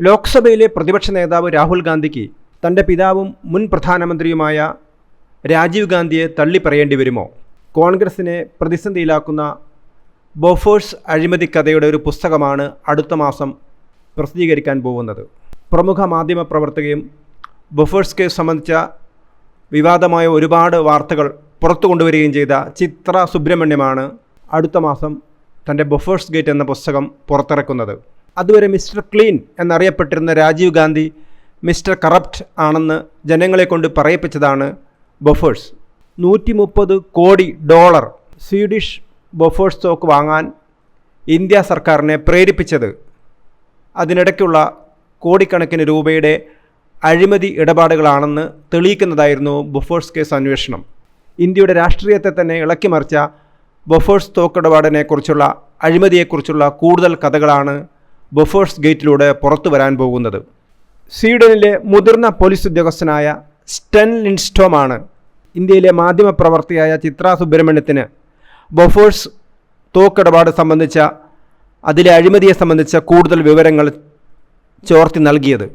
ലോക്സഭയിലെ പ്രതിപക്ഷ നേതാവ് രാഹുൽ ഗാന്ധിക്ക് തന്റെ പിതാവും മുൻ പ്രധാനമന്ത്രിയുമായ രാജീവ് ഗാന്ധിയെ തള്ളിപ്പറയേണ്ടി വരുമോ? കോൺഗ്രസിനെ പ്രതിസന്ധിയിലാക്കുന്ന ബൊഫേഴ്സ് അഴിമതി കഥയുടെ ഒരു പുസ്തകമാണ് അടുത്ത മാസം പ്രസിദ്ധീകരിക്കാൻ പോകുന്നത്. പ്രമുഖ മാധ്യമ പ്രവർത്തകയും ബൊഫേഴ്സ് കേസ് സംബന്ധിച്ച വിവാദമായ ഒരുപാട് വാർത്തകൾ പുറത്തു കൊണ്ടുവരികയും ചെയ്ത ചിത്ര സുബ്രഹ്മണ്യമാണ് അടുത്ത മാസം തന്റെ ബൊഫേഴ്സ് ഗേറ്റ് എന്ന പുസ്തകം പുറത്തിറക്കുന്നത്. അതുവരെ മിസ്റ്റർ ക്ലീൻ എന്നറിയപ്പെട്ടിരുന്ന രാജീവ് ഗാന്ധി മിസ്റ്റർ കറപ്റ്റ് ആണെന്ന് ജനങ്ങളെ കൊണ്ട് പറയിപ്പിച്ചതാണ് ബൊഫേഴ്സ്. നൂറ്റി മുപ്പത് കോടി ഡോളർ സ്വീഡിഷ് ബൊഫേഴ്സ് സ്റ്റോക്ക് വാങ്ങാൻ ഇന്ത്യ സർക്കാരിനെ പ്രേരിപ്പിച്ചത്. അതിനിടയ്ക്കുള്ള കോടിക്കണക്കിന് രൂപയുടെ അഴിമതി ഇടപാടുകളാണെന്ന് തെളിയിക്കുന്നതായിരുന്നു ബൊഫേഴ്സ് കേസ് അന്വേഷണം. ഇന്ത്യയുടെ രാഷ്ട്രീയത്തെ തന്നെ ഇളക്കിമറിച്ച ബൊഫേഴ്സ് തോക്കിടപാടിനെക്കുറിച്ചുള്ള അഴിമതിയെക്കുറിച്ചുള്ള കൂടുതൽ കഥകളാണ് ബൊഫേഴ്സ് ഗേറ്റിലൂടെ പുറത്തു വരാൻ പോകുന്നത്. സ്വീഡനിലെ മുതിർന്ന പോലീസ് ഉദ്യോഗസ്ഥനായ സ്റ്റെൻ ലിൻസ്റ്റോമാണ് ഇന്ത്യയിലെ മാധ്യമപ്രവർത്തിയായ ചിത്ര സുബ്രഹ്മണ്യത്തിന് ബൊഫേഴ്സ് തോക്കിടപാട് സംബന്ധിച്ച അതിലെ അഴിമതിയെ സംബന്ധിച്ച കൂടുതൽ വിവരങ്ങൾ ചോർത്തി നൽകിയത്.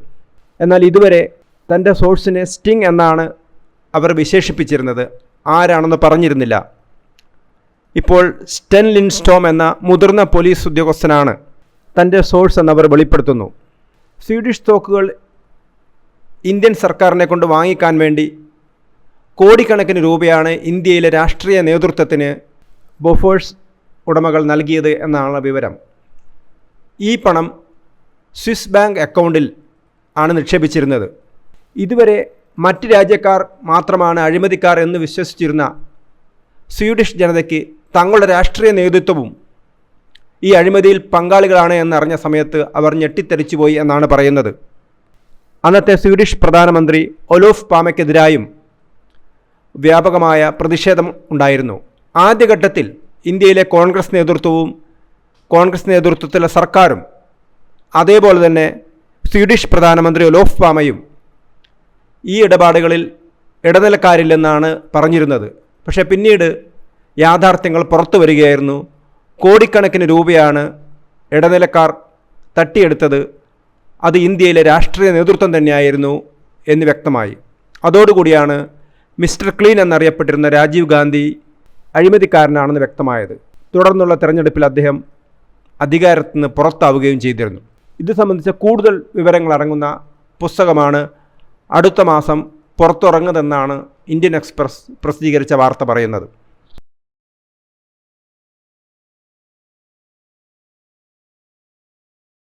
എന്നാൽ ഇതുവരെ തന്റെ സോഴ്സിനെ സ്റ്റിങ് എന്നാണ് അവർ വിശേഷിപ്പിച്ചിരുന്നത്. ആരാണെന്ന് പറഞ്ഞിരുന്നില്ല. ഇപ്പോൾ സ്റ്റെൻ ലിൻസ്റ്റോം എന്ന മുതിർന്ന പോലീസ് ഉദ്യോഗസ്ഥനാണ് തന്റെ സോഴ്സ് എന്നവർ വെളിപ്പെടുത്തുന്നു. സ്വീഡിഷ് തോക്കുകൾ ഇന്ത്യൻ സർക്കാരിനെ കൊണ്ട് വാങ്ങിക്കാൻ വേണ്ടി കോടിക്കണക്കിന് രൂപയാണ് ഇന്ത്യയിലെ രാഷ്ട്രീയ നേതൃത്വത്തിന് ബൊഫേഴ്സ് ഉടമകൾ നൽകിയത് എന്നാണ് വിവരം. ഈ പണം സ്വിസ് ബാങ്ക് അക്കൗണ്ടിൽ ആണ് നിക്ഷേപിച്ചിരുന്നത്. ഇതുവരെ മറ്റ് രാജ്യക്കാർ മാത്രമാണ് അഴിമതിക്കാർ എന്ന് വിശ്വസിച്ചിരുന്ന സ്വീഡിഷ് ജനതയ്ക്ക് തങ്ങളുടെ രാഷ്ട്രീയ നേതൃത്വവും ഈ അഴിമതിയിൽ പങ്കാളികളാണ് എന്നറിഞ്ഞ സമയത്ത് അവർ ഞെട്ടിത്തെറിച്ചുപോയി എന്നാണ് പറയുന്നത്. അന്നത്തെ സ്വീഡിഷ് പ്രധാനമന്ത്രി ഒലോഫ് പാമയ്ക്കെതിരായും വ്യാപകമായ പ്രതിഷേധം ഉണ്ടായിരുന്നു. ആദ്യഘട്ടത്തിൽ ഇന്ത്യയിലെ കോൺഗ്രസ് നേതൃത്വവും കോൺഗ്രസ് നേതൃത്വത്തിലെ സർക്കാരും അതേപോലെ തന്നെ സ്വീഡിഷ് പ്രധാനമന്ത്രി ഒലോഫ് പാമയും ഈ ഇടപാടുകളിൽ ഇടനിലക്കാരില്ലെന്നാണ് പറഞ്ഞിരുന്നത്. പക്ഷേ പിന്നീട് യാഥാർത്ഥ്യങ്ങൾ പുറത്തു വരികയായിരുന്നു. കോടിക്കണക്കിന് രൂപയാണ് ഇടനിലക്കാർ തട്ടിയെടുത്തത്. അത് ഇന്ത്യയിലെ രാഷ്ട്രീയ നേതൃത്വം തന്നെയായിരുന്നു എന്ന് വ്യക്തമായി. അതോടുകൂടിയാണ് മിസ്റ്റർ ക്ലീൻ എന്നറിയപ്പെട്ടിരുന്ന രാജീവ് ഗാന്ധി അഴിമതിക്കാരനാണെന്ന് വ്യക്തമായത്. തുടർന്നുള്ള തെരഞ്ഞെടുപ്പിൽ അദ്ദേഹം അധികാരത്തിൽ നിന്ന് പുറത്താവുകയും ചെയ്തിരുന്നു. ഇത് സംബന്ധിച്ച കൂടുതൽ വിവരങ്ങൾ അടങ്ങുന്ന പുസ്തകമാണ് അടുത്ത മാസം പുറത്തിറങ്ങുന്നതെന്നാണ് ഇന്ത്യൻ എക്സ്പ്രസ് പ്രസിദ്ധീകരിച്ച വാർത്ത പറയുന്നത്.